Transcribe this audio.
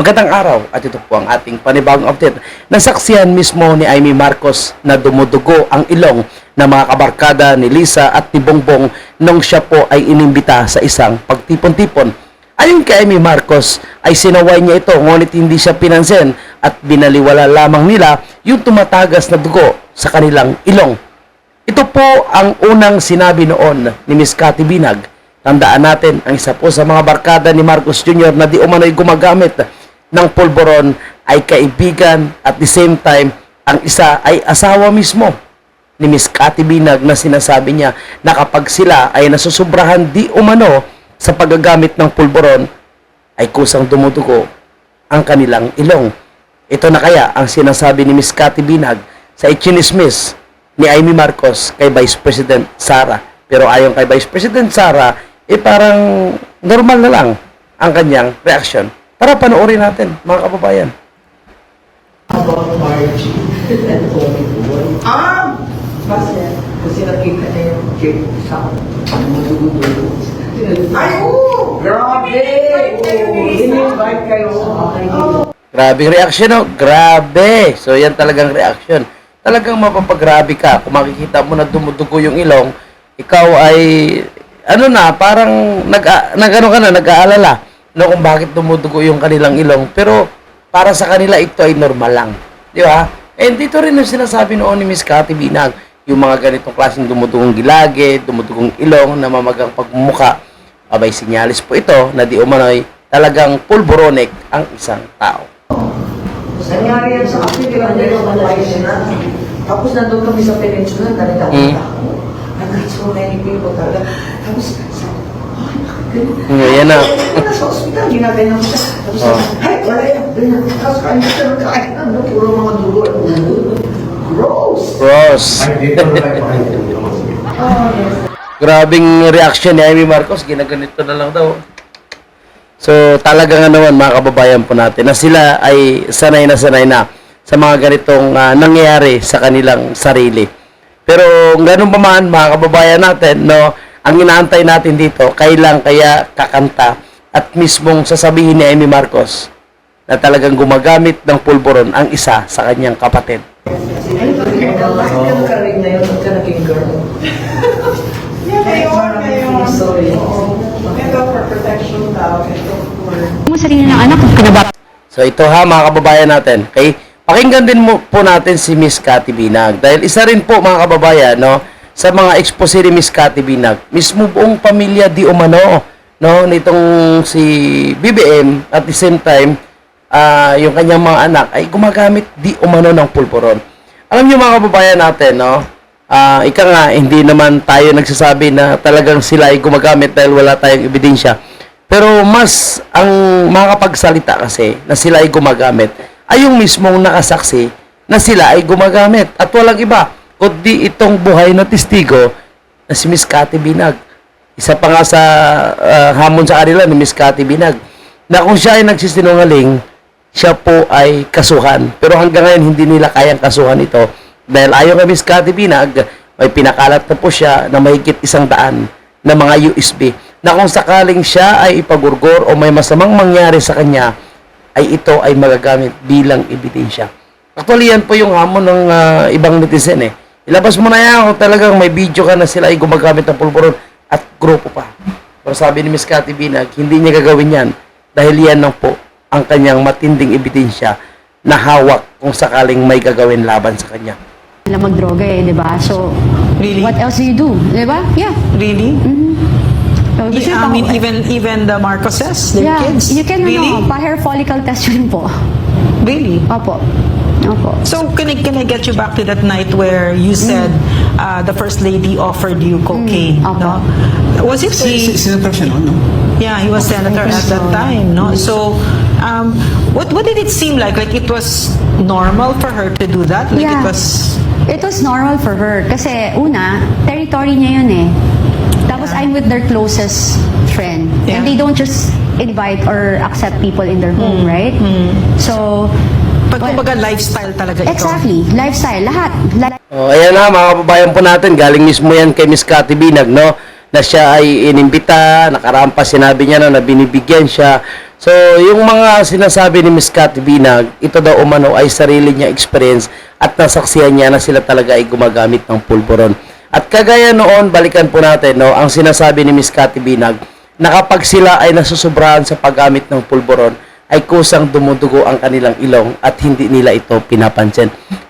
Magandang araw at ito po ang ating panibagong update. Nasaksihan mismo ni Amy Marcos na dumudugo ang ilong ng mga kabarkada ni Lisa at ni Bongbong nung siya po ay inimbita sa isang pagtipon-tipon. Ayon kay Amy Marcos ay sinaway niya ito ngunit hindi siya pinansin at binaliwala lamang nila yung tumatagas na dugo sa kanilang ilong. Ito po ang unang sinabi noon ni Miss Cathy Binag. Tandaan natin, ang isa po sa mga barkada ni Marcos Jr. na di umano'y gumagamit ng pulboron ay kaibigan at the same time, ang isa ay asawa mismo ni Miss Cathy Binag na sinasabi niya na kapag sila ay nasusobrahan di umano sa paggagamit ng pulboron ay kusang dumudugo ang kanilang ilong. Ito na kaya ang sinasabi ni Miss Cathy Binag sa ichinismis ni Amy Marcos kay Vice President Sara. Pero ayon kay Vice President Sara, eh parang normal na lang ang kanyang reaction. Tara panoorin natin, mga kababayan. about Margie and Tony Boy. Ah! Kasi, kasi nakita niya yung cake sa dugo-dugo. Ay, oo! Grabe! In-invite kayo sa akin. Grabe reaction, no? Grabe! So, yan talagang reaction. Talagang mapapagrabe ka. Kung makikita mo na dumudugo yung ilong, ikaw ay, ano na, parang nag, nag ano ka na, nag-aalala no, kung bakit dumudugo yung kanilang ilong. Pero, para sa kanila, ito ay normal lang. Di ba? And dito rin yung sinasabi noon ni Miss Cathy Binag, yung mga ganitong klaseng dumudugong gilage, dumudugong ilong, namamagang pagmumuka, abay sinyalis po ito na di umano'y talagang pulboronic ang isang tao. Nangyari yan sa akin, di ba? Nandun sa Peninsula. Tapos nandun kami sa Peninsula, dali ako Mm. tao. I got so many people talaga. Tapos, sabi ko, ay, nakagaling. Mm, yan na. Ay, nasa ospital, ginaganon siya. Tapos, Oh. ay, wala yan. Ganyan. Tapos, kain siya ng kain. Ano, puro mga dugo. Gross! Ross. Grabing reaction ni Amy Marcos, ginaganito na lang daw. So, talaga nga naman mga kababayan po natin na sila ay sanay na sanay na sa mga ganitong ah, nangyayari sa kanilang sarili. Pero ganun pa man mga kababayan natin, no, ang inaantay natin dito, kailang kaya kakanta at mismong sasabihin ni Amy Marcos na talagang gumagamit ng pulburon ang isa sa kanyang kapatid. Bakit ka rin ngayon? Ba't ka naging girl? Yeah, ngayon, ngayon. Sorry. Oo. Ito for protection daw. Ito for... mo sarili ng anak kung So ito ha mga kababayan natin. Okay? Pakinggan din mo po natin si Miss Cathy Binag. Dahil isa rin po mga kababayan no, sa mga expose ni Miss Cathy Binag. Mismo buong pamilya di umano no, nitong si BBM at the same time ah, yung kanyang mga anak ay gumagamit di umano ng pulburon. Alam niyo mga kababayan natin no, ah, ika nga hindi naman tayo nagsasabi na talagang sila ay gumagamit dahil wala tayong ebidensya. Pero mas ang makakapagsalita kasi na sila ay gumagamit ay yung mismong nakasaksi na sila ay gumagamit. At walang iba, kundi itong buhay na testigo na si Miss Cathy Binag. Isa pa nga sa ah, hamon sa kanila ni Miss Cathy Binag na kung siya ay nagsisinungaling, siya po ay kasuhan. Pero hanggang ngayon, hindi nila kayang kasuhan ito. Dahil ayon kay Miss Cathy Binag, may pinakalat na po siya na mahigit isang daan na mga USB na kung sakaling siya ay ipagurgor o may masamang mangyari sa kanya, ay ito ay magagamit bilang ebidensya. Actually, yan po yung hamon ng ah, ibang netizen eh. Ilabas mo na yan kung talagang may video ka na sila ay gumagamit ng pulburon at grupo pa. Pero sabi ni Miss Cathy Binag, hindi niya gagawin yan dahil yan lang po ang kanyang matinding ebidensya na hawak kung sakaling may gagawin laban sa kanya. nila magdroga eh, di ba? So, Really? what else do you do? Di ba? Yeah. Really? So, I gusto mean, even even the Marcoses, their yeah, kids. you can, really? ano, pa-hair follicle test yun po. Really? Opo. Opo. So can I, can I get you back to that night where you said uh, the first lady offered you cocaine? Mm, no? Was it Si, he? senator siya noon, no? Yeah, he was senator at that time. No, so um, what what did it seem like? Like it was normal for her to do that? Like Yeah. it was. It was normal for her. Kasi, una, territory niya yun eh. Tapos, I'm with their closest friend. Yeah. And they don't just invite or accept people in their home, right? So, Pag well, kumbaga lifestyle talaga ito. exactly. Lifestyle. Lahat. Oh, ayan na mga kababayan po natin, galing mismo yan kay Miss Cathy Binag, no? Na siya ay inimbita, nakarampas, sinabi niya na, na binibigyan siya So, yung mga sinasabi ni Miss Cathy Binag, ito daw umano ay sarili niya experience at nasaksihan niya na sila talaga ay gumagamit ng pulburon. At kagaya noon, balikan po natin, no, ang sinasabi ni Miss Cathy Binag, na kapag sila ay nasusobrahan sa paggamit ng pulburon, ay kusang dumudugo ang kanilang ilong at hindi nila ito pinapansin.